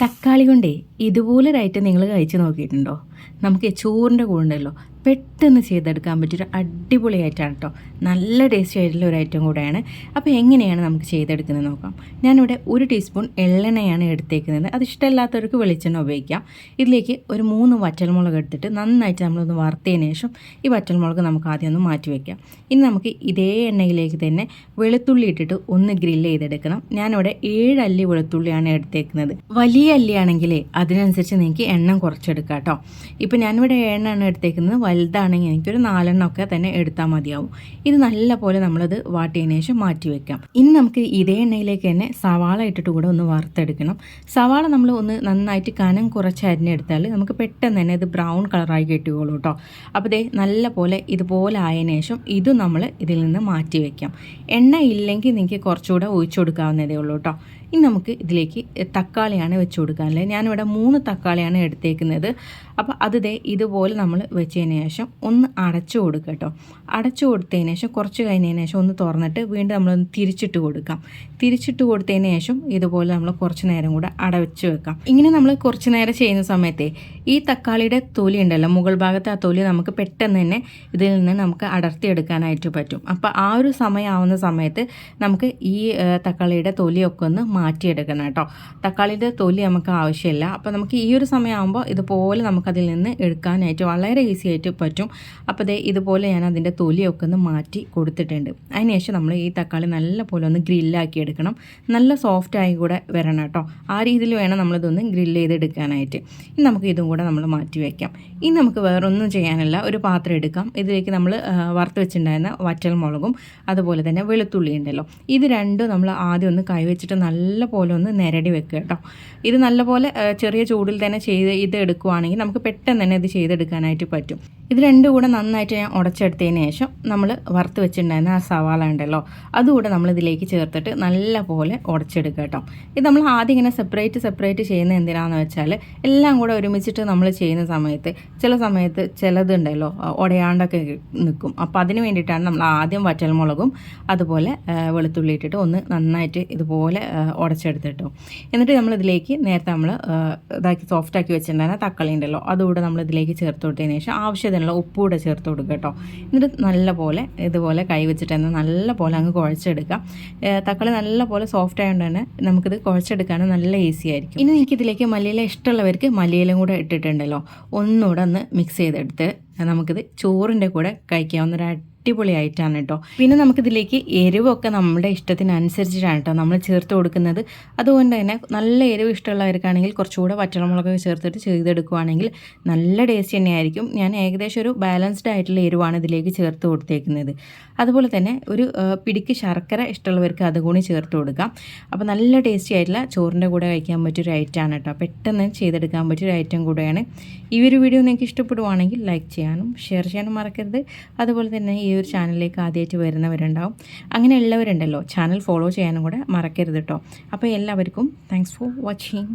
തക്കാളി കൊണ്ടേ ഇതുപോലൊരായിട്ട് നിങ്ങൾ കഴിച്ചു നോക്കിയിട്ടുണ്ടോ? നമുക്ക് ചോറിന്റെ കൂടെ ഉണ്ടല്ലോ. പെട്ടെന്ന് ചെയ്തെടുക്കാൻ പറ്റിയൊരു അടിപൊളി ഐറ്റമാണ് കേട്ടോ. നല്ല ടേസ്റ്റി ആയിട്ടുള്ള ഒരു ഐറ്റം കൂടെയാണ്. അപ്പോൾ എങ്ങനെയാണ് നമുക്ക് ചെയ്തെടുക്കുന്നത് നോക്കാം. ഞാനിവിടെ ഒരു ടീസ്പൂൺ എള്ളെണ്ണയാണ് എടുത്തേക്കുന്നത്. അത് ഇഷ്ടമില്ലാത്തവർക്ക് വെളിച്ചെണ്ണ ഉപയോഗിക്കാം. ഇതിലേക്ക് ഒരു മൂന്ന് വറ്റൽമുളക് എടുത്തിട്ട് നന്നായിട്ട് നമ്മളൊന്ന് വറുത്തതിന് ശേഷം ഈ വറ്റൽമുളക് നമുക്ക് ആദ്യം ഒന്ന് മാറ്റി വയ്ക്കാം ഇനി നമുക്ക് ഇതേ എണ്ണയിലേക്ക് തന്നെ വെളുത്തുള്ളി ഇട്ടിട്ട് ഒന്ന് ഗ്രില്ല് ചെയ്തെടുക്കണം. ഞാനിവിടെ ഏഴ് അല്ലി വെളുത്തുള്ളിയാണ് എടുത്തേക്കുന്നത്. വലിയ അല്ലിയാണെങ്കിലേ അതിനനുസരിച്ച് നിങ്ങൾക്ക് എണ്ണം കുറച്ചെടുക്കാം കേട്ടോ. ഇപ്പോൾ ഞാനിവിടെ എണ്ണയാണ് എടുത്തേക്കുന്നത്. വലുതാണെങ്കിൽ എനിക്കൊരു നാലെണ്ണമൊക്കെ തന്നെ എടുത്താൽ മതിയാവും. ഇത് നല്ല പോലെ നമ്മളത് വാട്ടിയതിന് ശേഷം മാറ്റി വെക്കാം. ഇനി നമുക്ക് ഇതേ എണ്ണയിലേക്ക് തന്നെ സവാള ഇട്ടിട്ട് കൂടെ ഒന്ന് വറുത്തെടുക്കണം. സവാള നമ്മൾ ഒന്ന് നന്നായിട്ട് കനം കുറച്ച് അരിഞ്ഞെടുത്താൽ നമുക്ക് പെട്ടെന്ന് തന്നെ ഇത് ബ്രൗൺ കളറായി കിട്ടുകയുള്ളൂ കേട്ടോ. അപ്പോൾ ഇതേ നല്ല പോലെ ഇതുപോലെ ആയതിനു ശേഷം ഇതും നമ്മൾ ഇതിൽ നിന്ന് മാറ്റി വെക്കാം. എണ്ണ ഇല്ലെങ്കിൽ നിങ്ങൾക്ക് കുറച്ചുകൂടെ ഒഴിച്ചു കൊടുക്കാവുന്നതേ ഉള്ളൂ കേട്ടോ. ഇനി നമുക്ക് ഇതിലേക്ക് തക്കാളിയാണ് വെച്ച് കൊടുക്കാനുള്ളത്. ഞാനിവിടെ മൂന്ന് തക്കാളിയാണ് എടുത്തേക്കുന്നത്. അപ്പോൾ അത് ഇതുപോലെ നമ്മൾ വെച്ചതിന് ശേഷം ഒന്ന് അടച്ചു കൊടുക്കുക കേട്ടോ. അടച്ചു കൊടുത്തതിന് ശേഷം കുറച്ച് കഴിഞ്ഞതിന് ശേഷം ഒന്ന് തുറന്നിട്ട് വീണ്ടും നമ്മളൊന്ന് തിരിച്ചിട്ട് കൊടുക്കാം. തിരിച്ചിട്ട് കൊടുത്തതിന് ശേഷം ഇതുപോലെ നമ്മൾ കുറച്ച് നേരം കൂടെ അടവച്ച് വെക്കാം. ഇങ്ങനെ നമ്മൾ കുറച്ച് നേരം ചെയ്യുന്ന സമയത്തെ ഈ തക്കാളിയുടെ തൊലി ഉണ്ടല്ലോ മുകൾ ഭാഗത്തെ ആ തൊലി നമുക്ക് പെട്ടെന്ന് തന്നെ ഇതിൽ നിന്ന് നമുക്ക് അടർത്തിയെടുക്കാനായിട്ട് പറ്റും. അപ്പോൾ ആ ഒരു സമയമാവുന്ന സമയത്ത് നമുക്ക് ഈ തക്കാളിയുടെ തൊലിയൊക്കെ ഒന്ന് മാറ്റിയെടുക്കണം കേട്ടോ. തക്കാളിയുടെ തൊലി നമുക്ക് ആവശ്യമില്ല. അപ്പോൾ നമുക്ക് ഈ ഒരു സമയമാകുമ്പോൾ ഇതുപോലെ നമുക്കതിൽ നിന്ന് എടുക്കാനായിട്ട് വളരെ ഈസി ആയിട്ട് പറ്റും. അപ്പോൾ ദേ ഇതുപോലെ ഞാൻ അതിന്റെ തൊലിയൊക്കെ ഒന്ന് മാറ്റി കൊടുത്തിട്ടുണ്ട്. അതിനുശേഷം നമ്മൾ ഈ തക്കാളി നല്ല പോലെ ഒന്ന് ഗ്രില്ലാക്കി എടുക്കണം. നല്ല സോഫ്റ്റ് ആയി കൂടെ വരണം കേട്ടോ. ആ രീതിയിൽ വേണം നമ്മളിതൊന്ന് ഗ്രില്ല് ചെയ്തെടുക്കാനായിട്ട് ഇനി നമുക്ക് ഇതും കൂടെ നമ്മൾ മാറ്റി വയ്ക്കാം ഇനി നമുക്ക് വേറൊന്നും ചെയ്യാനല്ല. ഒരു പാത്രം എടുക്കാം. ഇതിലേക്ക് നമ്മൾ വറുത്ത് വെച്ചിട്ടുണ്ടായിരുന്ന വറ്റൽ മുളകും അതുപോലെ തന്നെ വെളുത്തുള്ളി ഉണ്ടല്ലോ. ഇത് രണ്ടും നമ്മൾ ആദ്യം ഒന്ന് കൈവച്ചിട്ട് നല്ല പോലെ ഒന്ന് നിരടി വെക്കുക കേട്ടോ. ഇത് നല്ലപോലെ ചെറിയ ചൂടിൽ തന്നെ ചെയ്ത് ഇത് എടുക്കുവാണെങ്കിൽ നമുക്ക് പെട്ടെന്ന് തന്നെ ഇത് ചെയ്തെടുക്കാനായിട്ട് പറ്റും. ഇത് രണ്ടും കൂടെ നന്നായിട്ട് ഞാൻ ഉടച്ചെടുത്തതിന് ശേഷം നമ്മൾ വറുത്ത് വെച്ചിട്ടുണ്ടായിരുന്ന ആ സവാള ഉണ്ടല്ലോ അതുകൂടെ നമ്മൾ ഇതിലേക്ക് ചേർത്തിട്ട് നല്ല പോലെ ഉടച്ചെടുക്കുക കേട്ടോ. ഇത് നമ്മൾ ആദ്യം ഇങ്ങനെ സെപ്പറേറ്റ് സെപ്പറേറ്റ് ചെയ്യുന്ന എന്തിനാണെന്ന് വെച്ചാൽ എല്ലാം കൂടെ ഒരുമിച്ചിട്ട് നമ്മൾ ചെയ്യുന്ന സമയത്ത് ചില സമയത്ത് ചിലതുണ്ടല്ലോ ഉടയാണ്ടൊക്കെ നിൽക്കും അപ്പോൾ അതിന് വേണ്ടിയിട്ടാണ് നമ്മൾ ആദ്യം വറ്റൽമുളകും അതുപോലെ വെളുത്തുള്ളി ഇട്ടിട്ട് ഒന്ന് നന്നായിട്ട് ഇതുപോലെ ഉടച്ചെടുത്തിട്ടോ എന്നിട്ട് നമ്മൾ ഇതിലേക്ക് നേരത്തെ നമ്മൾ ഇതാക്കി സോഫ്റ്റാക്കി വെച്ചിട്ടുണ്ടായിരുന്ന തക്കാളി ഉണ്ടല്ലോ അതുകൂടെ നമ്മൾ ഇതിലേക്ക് ചേർത്ത് കൊടുത്തതിന് ശേഷം ആവശ്യത്തിനുള്ള ഉപ്പ് കൂടെ ചേർത്ത് കൊടുക്കുക കേട്ടോ. എന്നിട്ട് നല്ലപോലെ ഇതുപോലെ കൈ വെച്ചിട്ട് തന്നെ നല്ല പോലെ അങ്ങ് കുഴച്ചെടുക്കാം. തക്കാളി നല്ലപോലെ സോഫ്റ്റ് ആയതുകൊണ്ട് തന്നെ നമുക്കിത് കുഴച്ചെടുക്കാൻ നല്ല ഈസി ആയിരിക്കും. ഇനി എനിക്കിതിലേക്ക് മല്ലിയില ഇഷ്ടമുള്ളവർക്ക് മല്ലിയിലും കൂടെ ഇട്ടിട്ടുണ്ടല്ലോ. ഒന്നുകൂടെ ഒന്ന് മിക്സ് ചെയ്തെടുത്ത് നമുക്കിത് ചോറിന്റെ കൂടെ കഴിക്കാവുന്ന ഒരു അടിപൊളിയായിട്ടാണ് കേട്ടോ പിന്നെ നമുക്കിതിലേക്ക് എരിവൊക്കെ നമ്മുടെ ഇഷ്ടത്തിനനുസരിച്ചിട്ടാണ് കേട്ടോ നമ്മൾ ചേർത്ത് കൊടുക്കുന്നത്. അതുകൊണ്ട് തന്നെ നല്ല എരിവ് ഇഷ്ടമുള്ളവർക്കാണെങ്കിൽ കുറച്ചുകൂടെ വറ്റളമുളകൊക്കെ ചേർത്തിട്ട് ചെയ്തെടുക്കുവാണെങ്കിൽ നല്ല ടേസ്റ്റ് തന്നെയായിരിക്കും. ഞാൻ ഏകദേശം ഒരു ബാലൻസ്ഡ് ആയിട്ടുള്ള എരിവാണ് ഇതിലേക്ക് ചേർത്ത് കൊടുത്തേക്കുന്നത്. അതുപോലെ തന്നെ ഒരു പിടിക്ക് ശർക്കര ഇഷ്ടമുള്ളവർക്ക് അതുകൂടി ചേർത്ത് കൊടുക്കാം. അപ്പോൾ നല്ല ടേസ്റ്റി ആയിട്ടുള്ള ചോറിന്റെ കൂടെ കഴിക്കാൻ പറ്റിയൊരു ഐറ്റമാണ് കേട്ടോ പെട്ടെന്ന് ചെയ്തെടുക്കാൻ പറ്റിയൊരു ഐറ്റം കൂടെയാണ്. ഈ ഒരു വീഡിയോ നിങ്ങൾക്ക് ഇഷ്ടപ്പെടുവാണെങ്കിൽ ലൈക്ക് ചെയ്യാനും ഷെയർ ചെയ്യാനും മറക്കരുത്. അതുപോലെ തന്നെ ഈ ഒരു ചാനലിലേക്ക് ആദ്യമായിട്ട് വരുന്നവരുണ്ടാവും. അങ്ങനെയുള്ളവരുണ്ടല്ലോ. ചാനൽ ഫോളോ ചെയ്യാനും കൂടെ മറക്കരുത് കേട്ടോ അപ്പോൾ എല്ലാവർക്കും താങ്ക്സ് ഫോർ വാച്ചിങ്